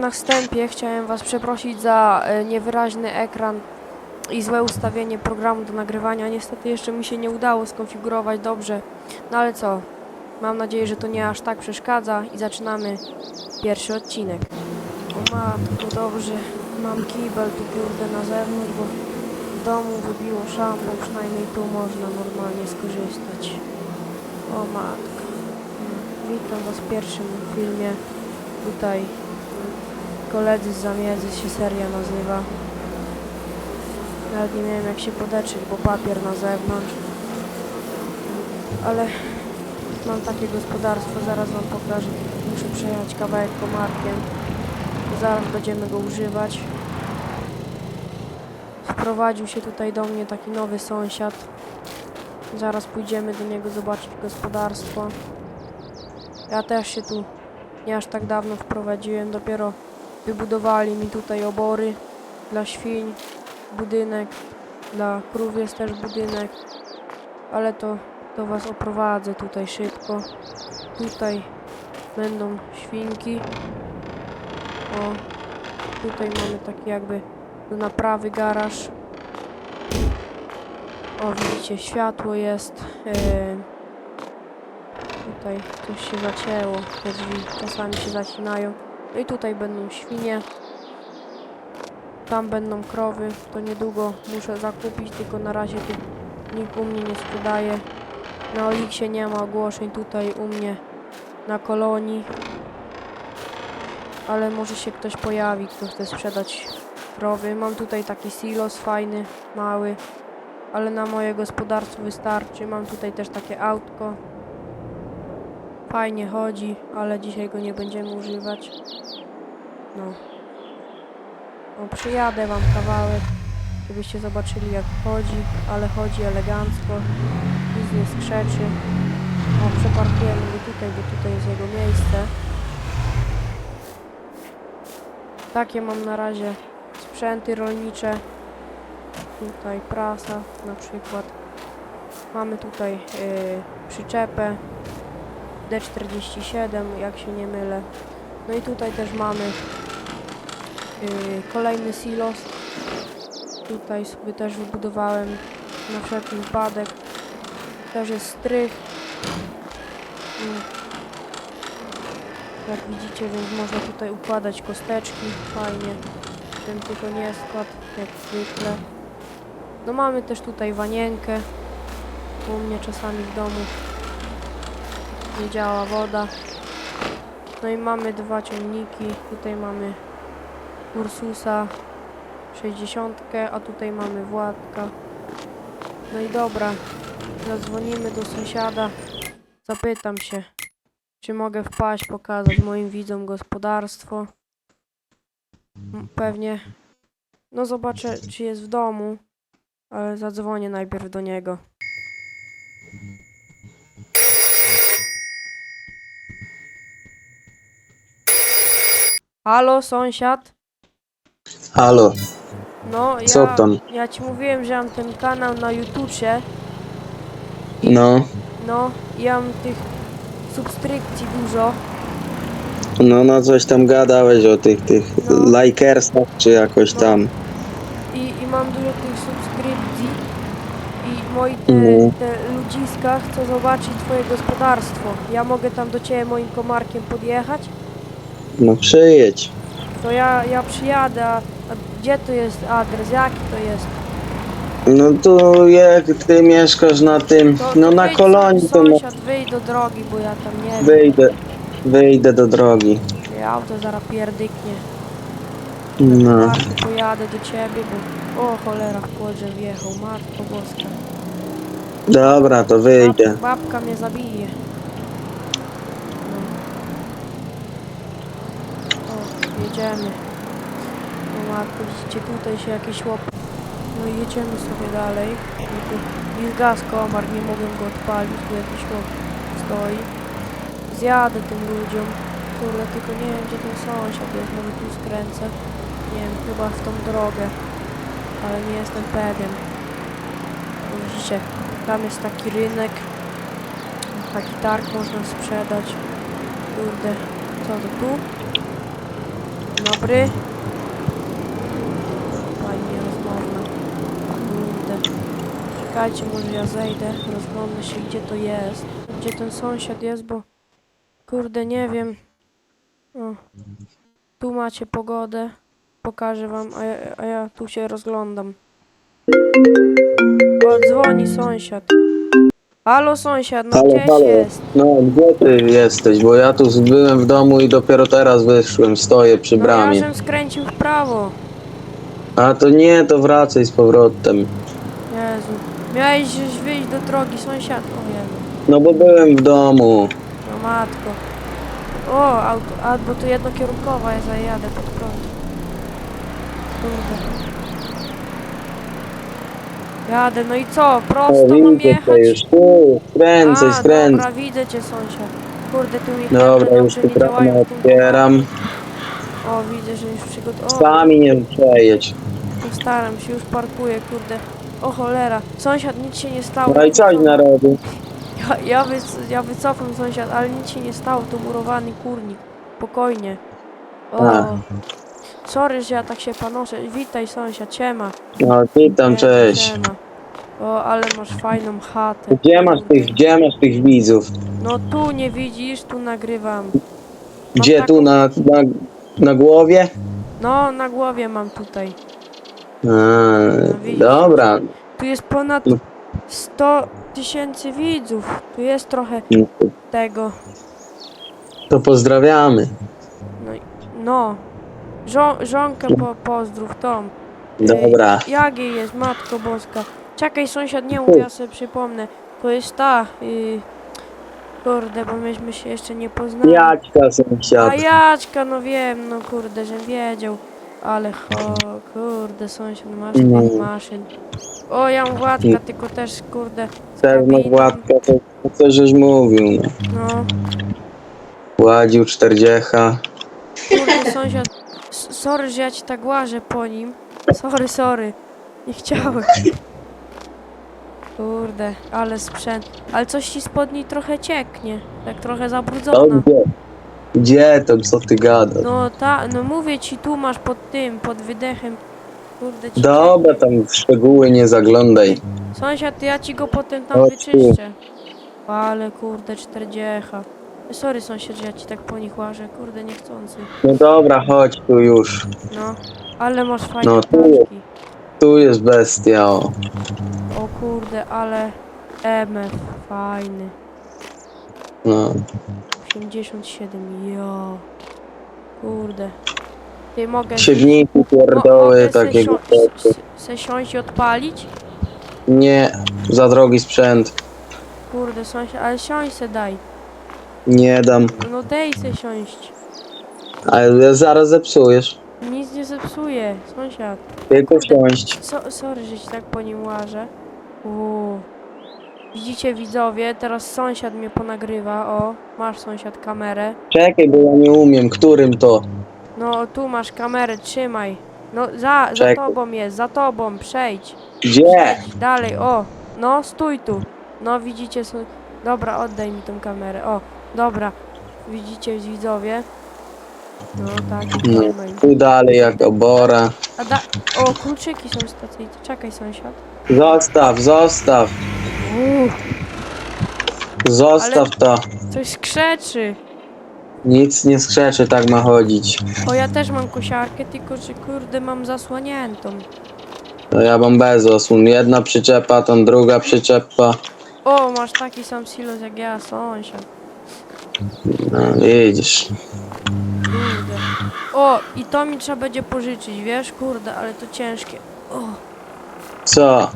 Na wstępie chciałem Was przeprosić za e, niewyraźny ekran i złe ustawienie programu do nagrywania. Niestety jeszcze mi się nie udało skonfigurować dobrze. No ale co? Mam nadzieję, że to nie aż tak przeszkadza i zaczynamy pierwszy odcinek. O matko, dobrze. Mam kibel tu kurde na zewnątrz, bo w domu wybiło szampon. Przynajmniej tu można normalnie skorzystać. O matka. Mm, Witam Was w pierwszym filmie. Tutaj Koledzy zamiedzy się seria nazywa. Nawet nie wiem jak się podetrzeć, bo papier na zewnątrz. Ale mam takie gospodarstwo, zaraz wam pokażę. Muszę przejechać kawałek komarkiem. Zaraz będziemy go używać. Wprowadził się tutaj do mnie taki nowy sąsiad. Zaraz pójdziemy do niego zobaczyć gospodarstwo. Ja też się tu nie aż tak dawno wprowadziłem, dopiero Wybudowali mi tutaj obory dla świń, budynek, dla krów jest też budynek, ale to do Was oprowadzę tutaj szybko. Tutaj będą świnki. O, tutaj mamy taki jakby do naprawy garaż. O, widzicie, światło jest. Yy, tutaj coś się zacięło, te drzwi czasami się zacinają. No i tutaj będą świnie. Tam będą krowy. To niedługo muszę zakupić, tylko na razie tu nikt u mnie nie sprzedaje. Na Oliksie nie ma ogłoszeń tutaj u mnie na kolonii. Ale może się ktoś pojawi, kto chce sprzedać krowy. Mam tutaj taki silos fajny, mały. Ale na moje gospodarstwo wystarczy. Mam tutaj też takie autko. Fajnie chodzi, ale dzisiaj go nie będziemy używać. No. O, przyjadę wam kawałek, żebyście zobaczyli jak chodzi, ale chodzi elegancko. Nic nie skrzeczy. O, przeparkujemy go tutaj, bo tutaj jest jego miejsce. Takie mam na razie sprzęty rolnicze. Tutaj prasa na przykład. Mamy tutaj yy, przyczepę D47, jak się nie mylę. No i tutaj też mamy yy, kolejny silos. Tutaj sobie też wybudowałem na wszelki wypadek. Też jest strych. Mm. Jak widzicie, więc można tutaj układać kosteczki fajnie. Ten tylko nie skład, jak zwykle. No mamy też tutaj wanienkę. U mnie czasami w domu nie działa woda. No i mamy dwa ciągniki. Tutaj mamy Ursusa 60, a tutaj mamy Władka. No i dobra, zadzwonimy do sąsiada. Zapytam się, czy mogę wpaść, pokazać moim widzom gospodarstwo. Pewnie. No zobaczę, czy jest w domu, ale zadzwonię najpierw do niego. Halo, sąsiad? Halo, No, ja, Co tam? ja ci mówiłem, że mam ten kanał na YouTubie. no, No, ja mam tych subskrypcji dużo. no, no coś tam gadałeś o tych, tych No. likersach, czy jakoś No. tam. I, I mam dużo tych subskrypcji. I moi te, No. te ludziska chcą zobaczyć twoje gospodarstwo. Ja mogę tam do ciebie moim komarkiem podjechać? No przyjedź. To ja, ja przyjadę, a, a gdzie to jest adres? Jaki to jest? No to jak ty mieszkasz na tym, To, no to na wyjdź, kolonii, to Sąsiad, wyjdź do drogi, bo ja tam nie wiem. wyjdę, wyjdę do drogi. Czy Auto zaraz pierdyknie. No, Marku, pojadę do ciebie, bo... O cholera, kłodzie wjechał. Matko boska. dobra, to wyjdę. Bab, babka mnie zabije. No. O, jedziemy. O matko, widzicie, tutaj się jakieś łop... No i jedziemy sobie dalej. Gaz komar, nie mogłem go odpalić, tu jakiś łop stoi. Zjadę tym ludziom. Kurde, tylko nie wiem, gdzie ten sąsiad jest, może tu skręcę. Nie wiem, chyba w tą drogę. Ale nie jestem pewien. Widzicie, tam jest taki rynek. Taki targ można sprzedać. Kurde, co to tu? Dobry. Fajnie, rozmowna. Kurde. Czekajcie, może ja zejdę, rozglądnę się, gdzie to jest. Gdzie ten sąsiad jest, bo... Kurde, nie wiem. O. Tu macie pogodę. Pokażę wam, a ja, a ja tu się rozglądam. O, dzwoni sąsiad. Halo sąsiad, no Halo, gdzieś halo. jest? No, gdzie ty jesteś? Bo ja tu byłem w domu i dopiero teraz wyszłem, stoję przy No ja bramie. żem skręcił w prawo. A to nie, to wracaj z powrotem. Jezu. Miałeś żeś wyjść do drogi, sąsiad. O Jezu. No bo byłem w domu. No matko. O, auto, a bo tu jednokierunkowa, ja zajadę pod prąd. Kurde. Jadę, no i co? O, Prosto mam widzę jechać? cię już. Tu, skręcaj, A, skręcaj. dobra, widzę cię sąsiad. Kurde, tu mi Dobra, już tu bramę otwieram. O, widzę, że już przygotował. Sami nie przejedź. Staram się, już parkuję, kurde. O cholera, sąsiad, nic się nie stało. No i coś narodu. Ja, ja, wyc ja wycofam sąsiad, ale nic się nie stało, to murowany kurnik. Spokojnie. O. A. Sorry, że ja tak się panoszę. Witaj sąsiad, ciema. No, witam, Nie, cześć. Siema. O, ale masz fajną chatę. Gdzie masz tych, gdzie masz tych widzów? No tu nie widzisz, tu nagrywam. Gdzie tu, na, na, na głowie? No, na głowie mam tutaj. A, widzisz. dobra. Tu jest ponad No. 100 tysięcy widzów. Tu jest trochę No, tego. To pozdrawiamy. No, i- no. Żo żonkę po pozdrów, Tom. Dobra. Ej, Jak jej jest, Matko Boska? Czekaj, sąsiad, nie mów, ja sobie przypomnę. To jest ta, y, kurde, bo myśmy się jeszcze nie poznali. Jaćka A sąsiad. Jaćka, no wiem, no kurde, że wiedział. Ale ho, kurde, sąsiad, masz No. maszyn. O, ja mam Władka, tylko też, kurde, Pewno. Władka, to, co żeś mówił. No. no. Ładził 40. Kurde, sąsiad, sorry, że ja ci tak łażę po nim. Sorry, sorry. Nie chciałem. Kurde, ale sprzęt. Ale coś ci spod niej trochę cieknie. Tak trochę To zabrudzona. gdzie? Gdzie to, co ty gadasz? No ta, no mówię ci, tu masz pod tym, pod wydechem. Kurde, ci Dobra, tam w szczegóły nie zaglądaj. Sąsiad, ja ci go potem tam Chodź tu. wyczyszczę. Ale kurde, 40. Sorry sąsiad, że ja ci tak po nich łażę. Kurde, niechcący. No dobra, chodź tu już. No, ale masz fajne No, tu. paczki. Tu jest bestia, o. O kurde, ale MF fajny. No. 87, jo. Kurde. Ty mogę... Siewniki, pierdoły, mogę se takiego sio- rzeczy. s- se siąść i odpalić? Nie, za drogi sprzęt. Kurde, sąsiad, ale siąść se daj. Nie dam. No daj se siąść. Ale zaraz zepsujesz. Nic nie zepsuje, sąsiad. Tylko Kurde. siąść. So, sorry, że ci tak po nim łażę. Uuu. Widzicie widzowie, teraz sąsiad mnie ponagrywa, o. Masz sąsiad kamerę. Czekaj, bo ja nie umiem, którym to. No tu masz kamerę, trzymaj. No za, za Czekaj. tobą jest, za tobą, przejdź. Gdzie? Przejdź dalej, o. No stój tu. No widzicie, są... dobra, oddaj mi tą kamerę, o. Dobra, widzicie widzowie. No tak, No, trzymaj. tu dalej jak obora. A da... O, kluczyki są stacyjne. Czekaj sąsiad. Zostaw, zostaw. Uuu, Zostaw to. coś skrzeczy. Nic nie skrzeczy, tak ma chodzić. O, ja też mam kosiarkę, tylko że kurde mam zasłoniętą. To ja mam bez osłon. Jedna przyczepa, tam druga przyczepa. O, masz taki sam silos jak ja, sąsiad. No, widzisz. Kurde. O, i to mi trzeba będzie pożyczyć, wiesz? Kurde, ale to ciężkie. O, Co?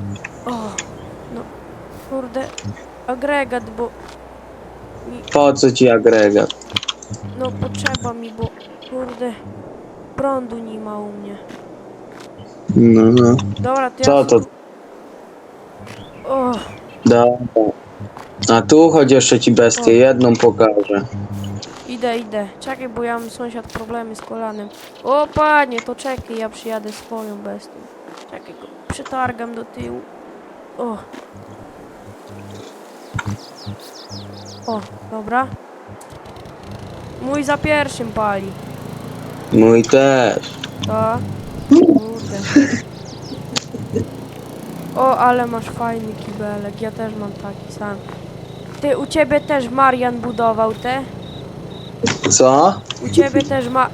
o. No, kurde. Agregat, bo... Mi, Po co ci agregat? no, potrzeba mi, bo... Kurde. Prądu nie ma u mnie. No, no. Dobra, to Co ja... to? O, Dobra. A tu chodź jeszcze ci bestię, jedną pokażę. idę, idę. Czekaj, bo ja mam sąsiad problemy z kolanem. O, panie, to czekaj, ja przyjadę swoją bestią. Czekaj, go przetargam do tyłu. O. O, dobra. Mój za pierwszym pali. Mój też. To. Kurde. O, ale masz fajny kibelek. Ja też mam taki sam. Ty, u ciebie też Marian budował te? Co? U ciebie też ma...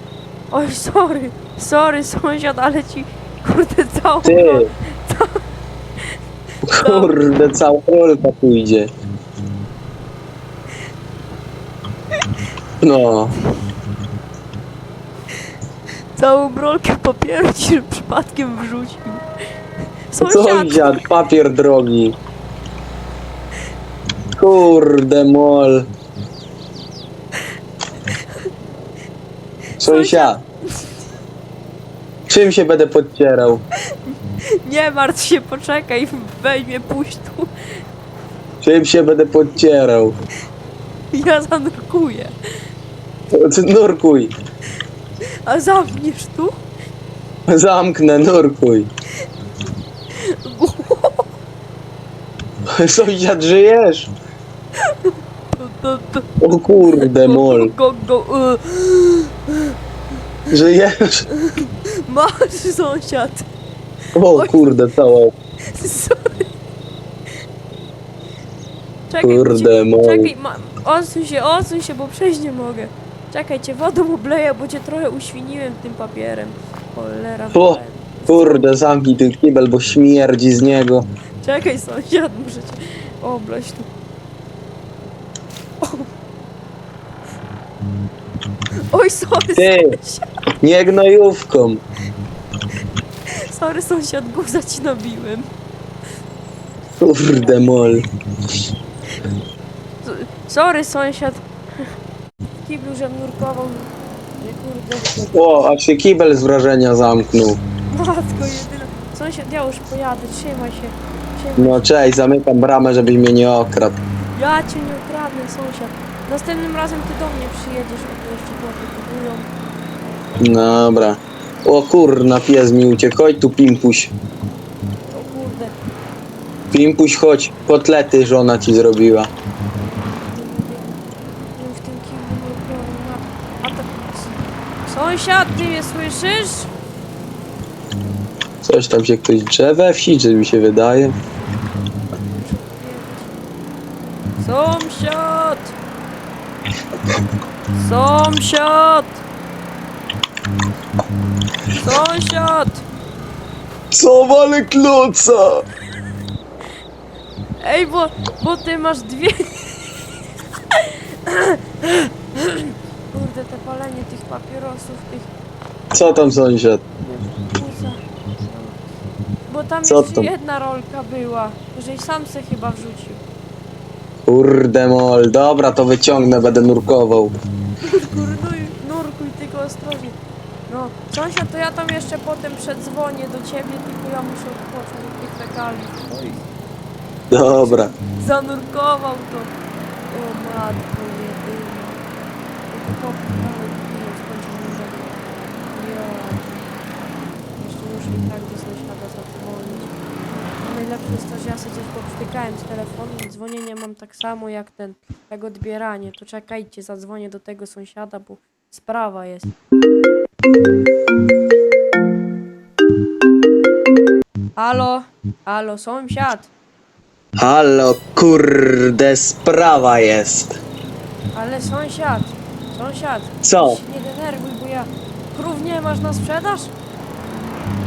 Oj, sorry. Sorry, sąsiad, ale ci... Kurde, całą... Ty. Kurde, cała rolka pójdzie. No, Całą rolkę papieru ci przypadkiem wrzucił. Sąsiad! sąsiad, papier drogi. Kurde mol. Sąsiad. Czym się będę podcierał? Nie martw się, poczekaj, weź mnie, puść tu. Czym się będę podcierał? Ja zanurkuję. Nurkuj. A zamkniesz tu? Zamknę, nurkuj. Sąsiad, żyjesz? O kurde mol. Go, go, y. Żyjesz? Masz sąsiad. O kurde, cała. Sorry. Czekaj, Kurde, cię, mol. czekaj, ma, odsuń się, odsuń się, bo przejść nie mogę. Czekaj, cię wodą obleję, bo cię trochę uświniłem tym papierem. Cholera. O. Kurde, zamknij ten kibel, bo śmierdzi z niego. Czekaj, sąsiad, muszę cię oblać tu. Oj, sorry, Ty. sąsiad. Nie gnojówką. Sorry, sąsiad, guza ci nabiłem. Kurde mol. Sorry, sąsiad. W kiblu, żem nurkował. Nie, kurde. O, aż się kibel z wrażenia zamknął. Matko jedyna. Sąsiad, ja już pojadę, trzymaj się. Trzymaj. No cześć, zamykam bramę, żebyś mnie nie okradł. Ja cię nie ukradnę, sąsiad. Następnym razem ty do mnie przyjedziesz, a tu jeszcze chłopy kupują. Dobra. O kurna, pies mi uciekł. Chodź tu, Pimpuś. O kurde. Pimpuś, chodź. Kotlety żona ci zrobiła. W tym kiblu nurkował. na- A to... Sąsiad, ty mnie słyszysz? Coś tam się ktoś drze we wsi, czy mi się wydaje? Sąsiad! Sąsiad! Sąsiad! Co wale kloca? Ej, bo, bo ty masz dwie... Kurde, te palenie tych papierosów, tych... Co tam sąsiad? Bo tam Co jeszcze tam? jedna rolka była, żeś sam se chyba wrzucił. Kurde mol. Dobra, to wyciągnę, będę nurkował. Kurnuj, nurkuj, tylko ostrożnie. No, sąsiad, to ja tam jeszcze potem przedzwonię do ciebie, tylko ja muszę odpocząć od tych fekali. Dobra. Zanurkował to. O matko jedyna. To nie skończył żadnego. Ja. Jeszcze muszę i tak do sąsiada zadzwonić. A najlepsze jest to, że ja sobie poprztykałem z telefonu i dzwonienie mam tak samo jak ten, jak odbieranie. To czekajcie, zadzwonię do tego sąsiada, bo sprawa jest. Halo? Halo, sąsiad? Halo, kurde, sprawa jest. Ale sąsiad, sąsiad, Co? się nie denerwuj, bo ja... Krów nie masz na sprzedaż?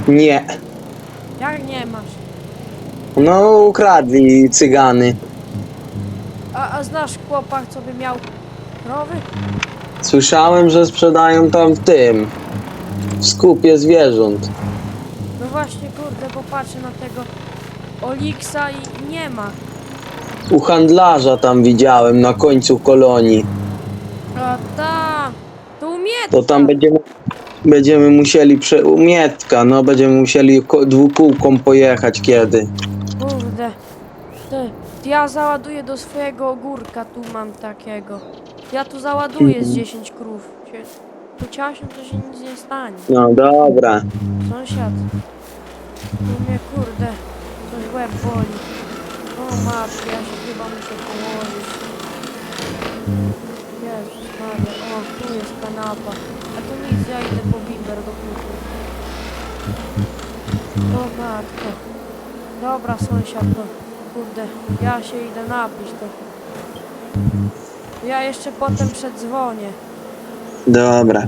Nie. Jak nie masz? No, ukradli cygany. A, a znasz chłopa, co by miał krowy? Słyszałem, że sprzedają tam w tym. W skupie zwierząt. No właśnie, kurde, bo patrzę na tego Oliksa i nie ma. U handlarza tam widziałem na końcu kolonii. A ta, to umiecie. To tam będziemy, będziemy musieli prze... u Mietka, no będziemy musieli ko- dwukółką pojechać kiedy. Ja załaduję do swojego ogórka, tu mam takiego. Ja tu załaduję z 10 krów. Tu ciasiem to się nic nie stanie. No dobra. Sąsiad. Tu mnie kurde, coś łeb boli. O matko, ja się chyba muszę położyć. Jezu. Jezus Maria, o, tu jest kanapa. A to nic, ja idę po bimber do kuchni. O matko. Dobra, sąsiad, no. Kurde, ja się idę napić, to. Ja jeszcze potem przedzwonię. Dobra.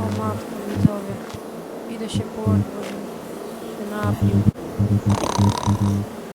O matko, widzowie. Idę się położyć, bo się napił.